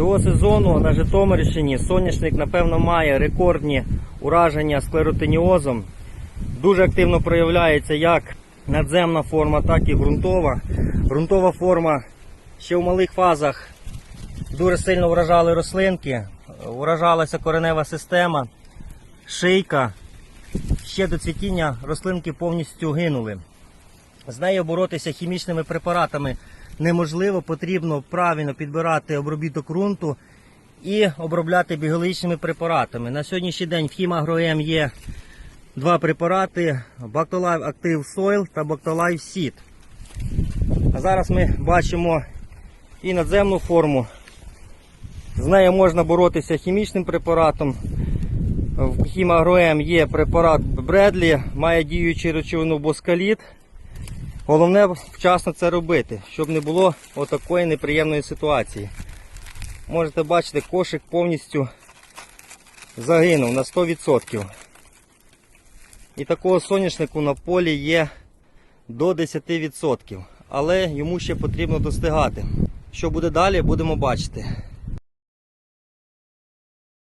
Цього сезону на Житомирщині соняшник, напевно, має рекордні ураження склеротиніозом. Дуже активно проявляється як надземна форма, так і ґрунтова. Ґрунтова форма ще в малих фазах дуже сильно вражали рослинки, уражалася коренева система, шийка. Ще до цвітіння рослинки повністю гинули. З нею боротися хімічними препаратами неможливо, потрібно правильно підбирати обробіток ґрунту і обробляти біологічними препаратами. На сьогоднішній день в Хімагроем є два препарати Bactolive Active Soil та Bactolive Seed. А зараз ми бачимо і надземну форму. З нею можна боротися хімічним препаратом. В Хімагроем є препарат Бредлі, має діючу речовину боскаліт. Головне вчасно це робити, щоб не було отакої неприємної ситуації. Можете бачити, кошик повністю загинув на 100%. І такого соняшнику на полі є до 10%. Але йому ще потрібно достигати. Що буде далі, будемо бачити.